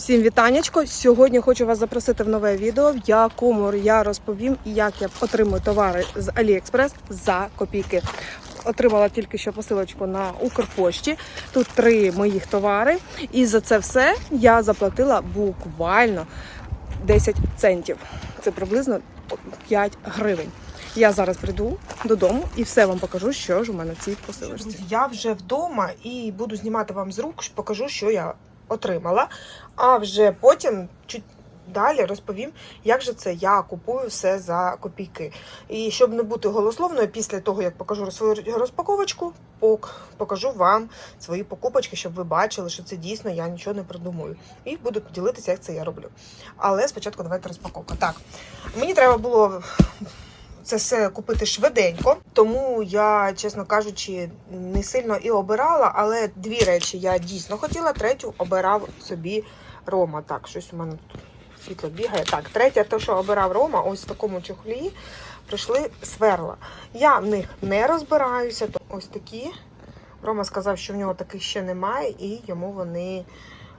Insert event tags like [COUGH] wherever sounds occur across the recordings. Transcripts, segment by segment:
Всім вітанечко. Сьогодні хочу вас запросити в нове відео, в якому я розповім, як я отримую товари з AliExpress за копійки. Отримала тільки що посилочку на Укрпошті. Тут три моїх товари, і за це все я заплатила буквально 10 центів. Це приблизно 5 гривень. Я зараз прийду додому і все вам покажу, що ж у мене в цій посилочці. Я вже вдома і буду знімати вам з рук, покажу, що я отримала. А вже потім чуть далі розповім, як же це я купую все за копійки. І щоб не бути голословною, після того як покажу свою розпаковочку, покажу вам свої покупочки, щоб ви бачили, що це дійсно я нічого не придумую. І буду ділитися, як це я роблю. Але спочатку давайте розпаковка. Так, мені треба було. Це все купити швиденько, тому я, чесно кажучи, не сильно і обирала, але дві речі я дійсно хотіла, третю обирав собі Рома. Так, щось у мене тут світло бігає. Так, третє, те, що обирав Рома, ось в такому чохлі прийшли сверла. Я в них не розбираюся, то ось такі. Рома сказав, що в нього таких ще немає, і йому вони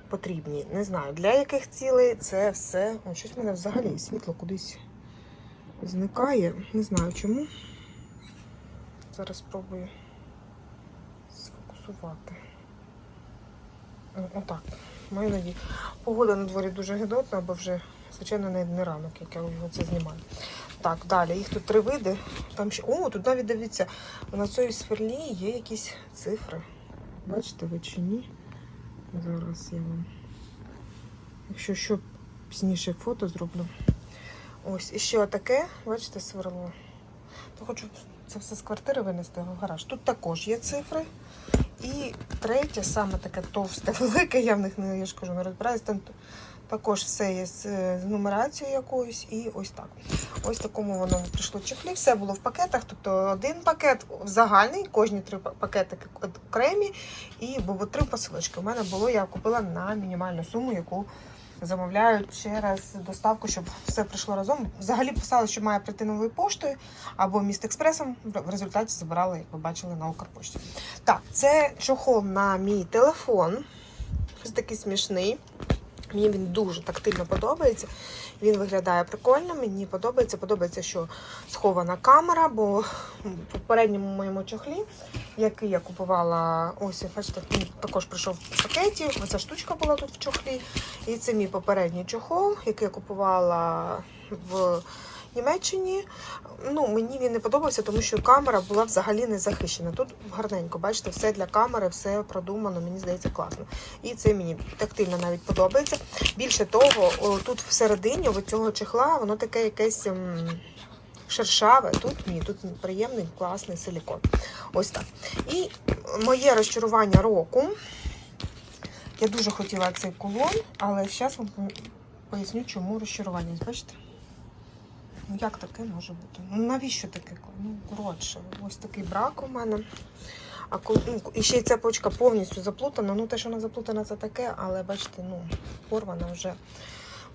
потрібні. Не знаю, для яких цілей це все. О, щось в мене взагалі світло кудись зникає. Не знаю чому. Зараз спробую сфокусувати. Отак. Маю надію. Погода на дворі дуже гидотна, бо вже, звичайно, не, ранок, як я це знімаю. Так, далі. Їх тут три види. Там ще. О, тут навіть дивіться, на цій сверлі є якісь цифри. Бачите ви чи ні? Зараз я вам. Якщо що, пізніше фото зроблю. Ось, і ще отаке, бачите, сверло. То хочу це все з квартири винести в гараж. Тут також є цифри. І третє, саме таке товсте, [LAUGHS] велике, я в них не я ж кажу, не розбираюсь. Там також все є з, з нумерацією якоюсь. І ось так. Ось такому воно прийшло чехлі. Все було в пакетах. Тобто один пакет загальний, кожні три пакетики окремі, і було три посилочки. У мене було, я купила на мінімальну суму, яку замовляю через доставку, щоб все прийшло разом. Взагалі писали, що має прийти новою поштою або міст експресом. В результаті забирали, як ви бачили, на Укрпошті. Так, це чохол на мій телефон. Ось такий смішний. Мені він дуже тактильно подобається. Він виглядає прикольно. Мені подобається. Подобається, що схована камера, бо в попередньому моєму чохлі, який я купувала, ось бачите, він також прийшов в пакеті. Оця штучка була тут в чохлі. І це мій попередній чохол, який я купувала в Німеччині. Ну, мені він не подобався, тому що камера була взагалі не захищена. Тут гарненько, бачите, все для камери, все продумано, мені здається, класно. І це мені тактильно навіть подобається. Більше того, тут всередині цього чехла воно таке якесь. Шершаве, тут ні, тут приємний, класний силікон. Ось так. І моє розчарування року. Я дуже хотіла цей кулон, але зараз вам поясню, чому розчарування. Бачите? Ну як таке може бути? Ну навіщо таке? Ну, коротше, ось такий брак у мене. А коли, ну, і ще й цепочка повністю заплутана. Ну, те, що вона заплутана, це таке, але бачите, ну, порвана вже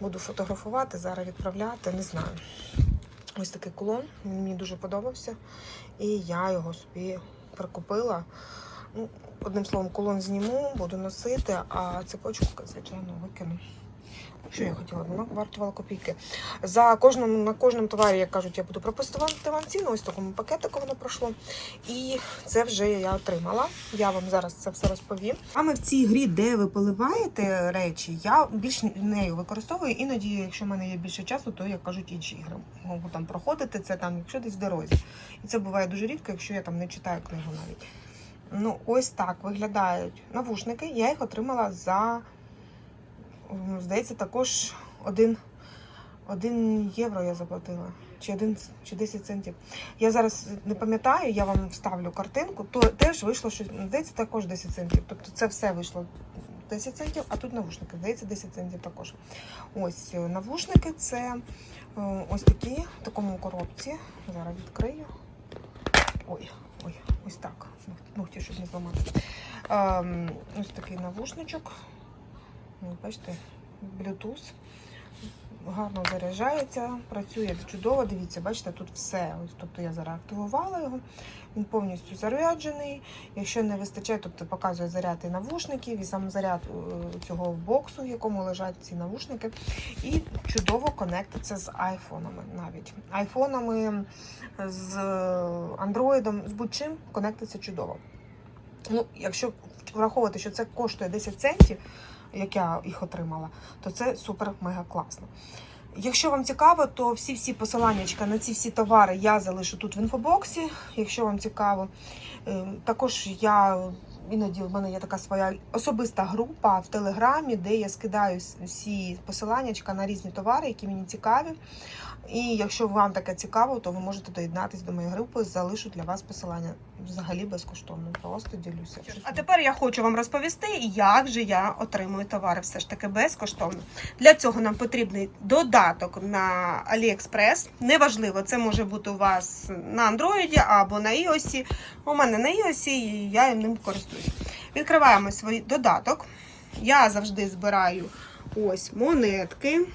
буду фотографувати, зараз відправляти, не знаю. Ось такий кулон, він мені дуже подобався. І я його собі прикупила. Ну, одним словом, кулон зніму, буду носити, а цепочку, звичайно, викину. Що я хотіла? Вона вартувала копійки. За кожному, на кожному товарі, як кажуть, я буду прописувати вам ціну. Ось такому пакетику воно пройшло. І це вже я отримала. Я вам зараз це все розповім. Саме в цій грі, де ви поливаєте речі, я більш нею використовую. Іноді, якщо в мене є більше часу, то як кажуть інші ігри. Можу там проходити це там, якщо десь в дорозі. І це буває дуже рідко, якщо я там не читаю книгу навіть. Ну, ось так виглядають навушники. Я їх отримала за, м, здається, також один, один євро я заплатила. Чи, один, чи 10 центів. Я зараз не пам'ятаю, я вам вставлю картинку, то теж вийшло щось, здається, також 10 центів. Тобто це все вийшло 10 центів, а тут навушники, здається, 10 центів також. Ось е, навушники це е, ось такі, в такому коробці. Зараз відкрию. Ой, ой, ось так. Ногті, щоб не зламати. Ем, ось такий навушничок. Ну, Бачите, Bluetooth. гарно заряджається, працює чудово. Дивіться, бачите, тут все. Тобто я зараз активувала його. Він повністю заряджений. Якщо не вистачає, тобто показує заряд і навушників, і сам заряд е, цього боксу, в якому лежать ці навушники. І чудово конектиться з айфонами навіть. Айфонами з андроїдом, з будь-чим конектиться чудово. Ну, якщо враховувати, що це коштує 10 центів, як я їх отримала, то це супер мега класно. Якщо вам цікаво, то всі-всі посилання на ці всі товари я залишу тут в інфобоксі, якщо вам цікаво. Е, Також я іноді в мене є така своя особиста група в Телеграмі, де я скидаю всі посилання на різні товари, які мені цікаві. І якщо вам таке цікаво, то ви можете доєднатись до моєї групи, залишу для вас посилання взагалі безкоштовно. Просто ділюся. А тепер я хочу вам розповісти, як же я отримую товари все ж таки безкоштовно. Для цього нам потрібний додаток на AliExpress. Неважливо, це може бути у вас на Android або на iOS. У мене на iOS, і я ним користуюсь. Відкриваємо свій додаток. Я завжди збираю ось монетки.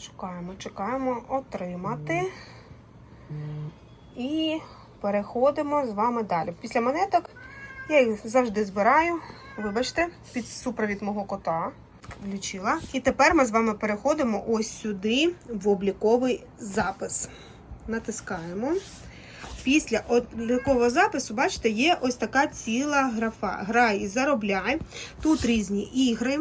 Шукаємо, чекаємо отримати. І переходимо з вами далі. Після монеток я їх завжди збираю. Вибачте, під супровід мого кота. Включила. І тепер ми з вами переходимо ось сюди в обліковий запис. Натискаємо. Після облікового запису, бачите, є ось така ціла графа. Грай і заробляй. Тут різні ігри.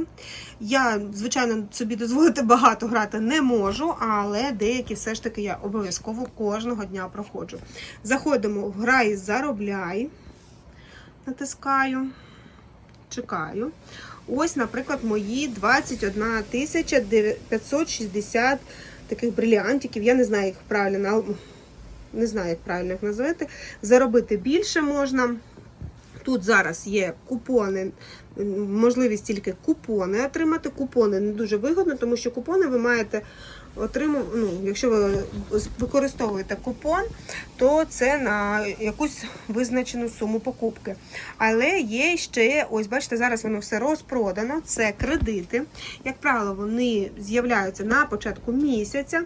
Я, звичайно, собі дозволити багато грати не можу, але деякі все ж таки я обов'язково кожного дня проходжу. Заходимо в грай і заробляй. Натискаю, чекаю. Ось, наприклад, мої 21 тисяча 560 таких бриліантиків. Я не знаю, їх правильно не знаю, як правильно їх назвати. Заробити більше можна. Тут зараз є купони, можливість тільки купони отримати. Купони не дуже вигодно, тому що купони ви маєте отримати, ну, якщо ви використовуєте купон, то це на якусь визначену суму покупки. Але є ще, ось бачите, зараз воно все розпродано. Це кредити. Як правило, вони з'являються на початку місяця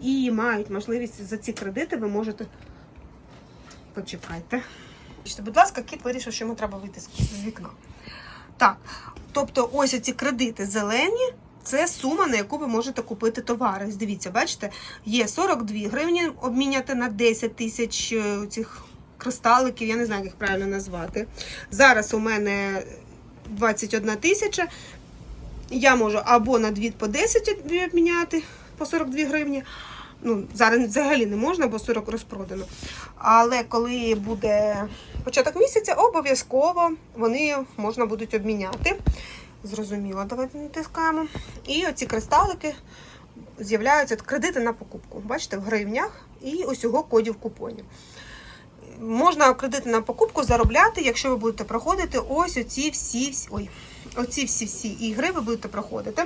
і мають можливість за ці кредити ви можете. Почекайте. Будь ласка, кіт вирішив, що йому треба вийти з вікна. Так, тобто, ось ці кредити зелені. Це сума, на яку ви можете купити товари. Дивіться, бачите, є 42 гривні обміняти на 10 тисяч е, цих кристаликів, я не знаю, як їх правильно назвати. Зараз у мене 21 тисяча. Я можу або на 2 по 10 обміняти по 42 гривні. Ну, зараз взагалі не можна, бо 40 розпродано. Але коли буде початок місяця, обов'язково вони можна будуть обміняти. Зрозуміло, давайте натискаємо. І оці кристалики з'являються кредити на покупку. Бачите, в гривнях і усього кодів купонів. Можна кредити на покупку заробляти, якщо ви будете проходити ось оці всі, ой, оці всі всі ігри ви будете проходити.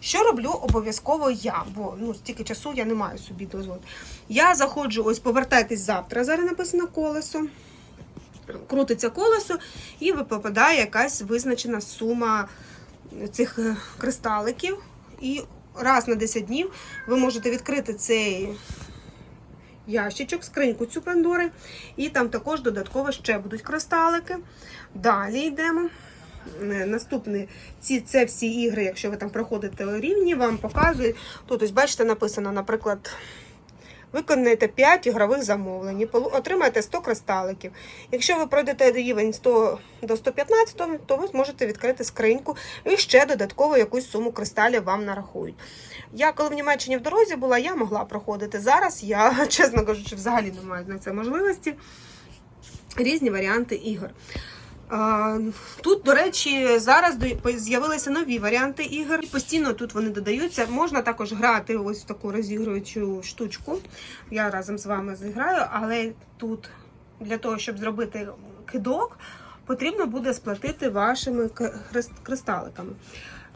Що роблю обов'язково я, бо ну, стільки часу я не маю собі дозволити. Я заходжу, ось повертайтесь завтра. Зараз написано колесо. Крутиться колесо, і попадає якась визначена сума цих е, кристаликів. І раз на 10 днів ви можете відкрити цей ящичок, скриньку цю Пандори, і там також додатково ще будуть кристалики. Далі йдемо. Е, Наступне, ці це всі ігри, якщо ви там проходите рівні, вам показують. Тут ось бачите, написано, наприклад, виконайте 5 ігрових замовлень, отримаєте 100 кристаликів. Якщо ви пройдете рівень 100 до 115, то ви зможете відкрити скриньку і ще додатково якусь суму кристалів вам нарахують. Я коли в Німеччині в дорозі була, я могла проходити. Зараз я, [LAUGHS] чесно кажучи, взагалі не маю на це можливості. Різні варіанти ігор. Тут, до речі, зараз з'явилися нові варіанти ігор. Постійно тут вони додаються. Можна також грати ось в таку розігруючу штучку. Я разом з вами зіграю, але тут для того, щоб зробити кидок, потрібно буде сплатити вашими кристаликами.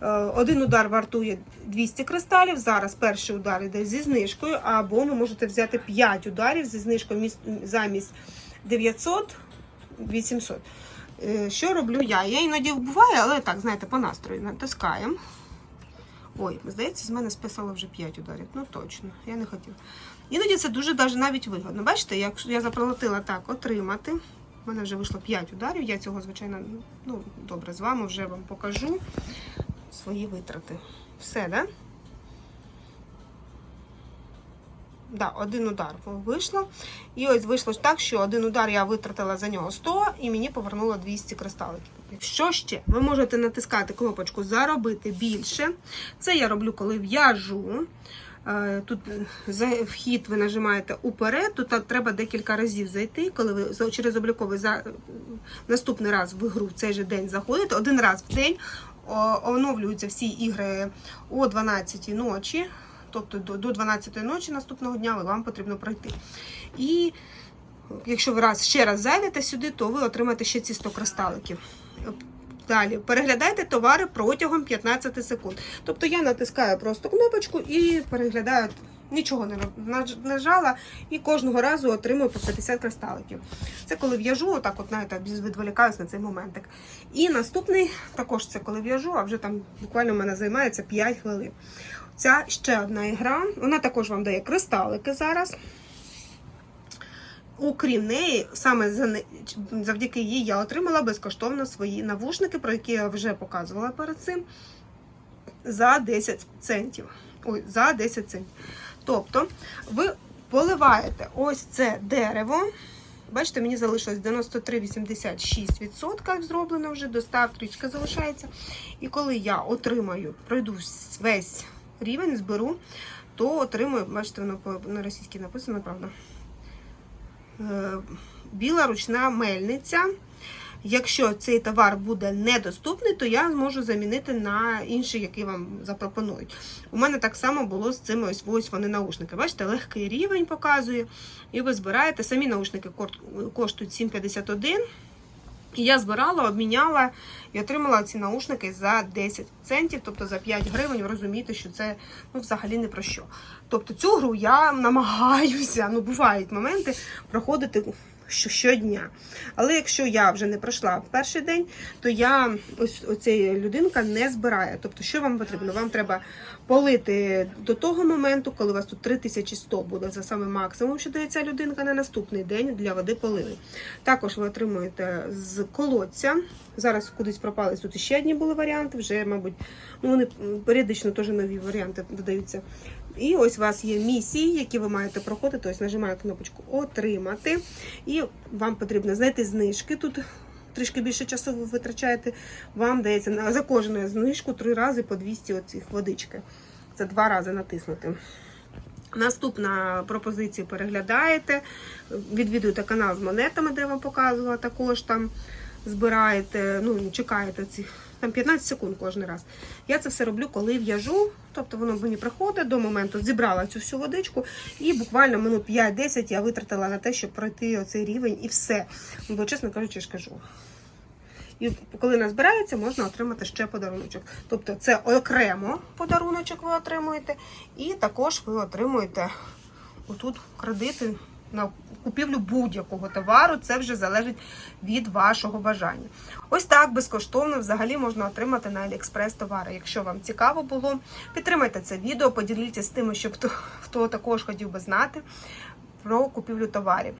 Е, Один удар вартує 200 кристалів. Зараз перший удар йде зі знижкою, або ви можете взяти 5 ударів зі знижкою замість 900 800. Е, Що роблю я? Я іноді буває, але так, знаєте, по настрою натискаємо. Ой, здається, з мене списало вже 5 ударів. Ну точно, я не хотіла. Іноді це дуже навіть вигодно. Бачите, якщо я заплатила так отримати. У мене вже вийшло 5 ударів. Я цього, звичайно, ну добре, з вами вже вам покажу свої витрати. Все, да? Да, один удар вийшло. І ось вийшло так, що один удар я витратила за нього 100 і мені повернуло 200 кристаликів. Якщо ще ви можете натискати кнопочку Заробити більше. Це я роблю, коли в'яжу. Е, Тут за вхід ви нажимаєте уперед, тут треба декілька разів зайти, коли ви через обліковий за наступний раз в ігру в цей же день заходите. Один раз в день оновлюються всі ігри о 12 ночі. Тобто до, до 12 ночі наступного дня вам потрібно пройти. І якщо ви раз ще раз зайдете сюди, то ви отримаєте ще ці 100 кристаликів. Далі переглядайте товари протягом 15 секунд. Тобто я натискаю просто кнопочку і переглядаю, нічого не нажала, і кожного разу отримую по 50 кристаликів. Це коли в'яжу, отак от знаєте, відволікаюсь на цей моментик. І наступний також це коли в'яжу, а вже там буквально в мене займається 5 хвилин. Ця ще одна ігра. Вона також вам дає кристалики зараз. Окрім неї, саме завдяки їй я отримала безкоштовно свої навушники, про які я вже показувала перед цим, за 10 центів. Ой, за 10 центів. Тобто, ви поливаєте ось це дерево. Бачите, мені залишилось 93,86% зроблено вже, до 100 трічка залишається. І коли я отримаю, пройду весь рівень, зберу, то отримую, бачите, воно на російській написано, правда. Е, Біла ручна мельниця. Якщо цей товар буде недоступний, то я зможу замінити на інший, який вам запропонують. У мене так само було з цими ось ось вони наушники. Бачите, легкий рівень показує. І ви збираєте. Самі наушники коштують 7,51. І я збирала, обміняла і отримала ці наушники за 10 центів, тобто за 5 гривень. Ви розумієте, що це ну, взагалі не про що. Тобто цю гру я намагаюся, ну бувають моменти, проходити щодня. Але якщо я вже не пройшла перший день, то я ось оця людинка не збирає. Тобто, що вам потрібно? Вам треба полити до того моменту, коли у вас тут 3100 буде за саме максимум, що дає ця людинка на наступний день для води полили. Також ви отримуєте з колодця. Зараз кудись пропали тут ще одні були варіанти. Вже, мабуть, ну вони періодично теж нові варіанти додаються. І ось у вас є місії, які ви маєте проходити. Ось нажимаю кнопочку Отримати. І вам потрібно знайти знижки. Тут трішки більше часу ви витрачаєте. Вам дається за кожну знижку три рази по 200 оцих водички. Це два рази натиснути. Наступна пропозиція переглядаєте, відвідуєте канал з монетами, де я вам показувала, також там збираєте, ну, чекаєте цих там 15 секунд кожен раз. Я це все роблю, коли в'яжу, тобто воно мені приходить до моменту, зібрала цю всю водичку, і буквально минут 5-10 я витратила на те, щоб пройти оцей рівень і все. Бо, чесно кажучи, я ж кажу. І коли назбирається, можна отримати ще подаруночок. Тобто це окремо подаруночок ви отримуєте, і також ви отримуєте отут кредити на купівлю будь-якого товару. Це вже залежить від вашого бажання. Ось так безкоштовно взагалі можна отримати на Аліекспрес товари. Якщо вам цікаво було, підтримайте це відео, поділіться з тими, щоб хто, хто також хотів би знати про купівлю товарів.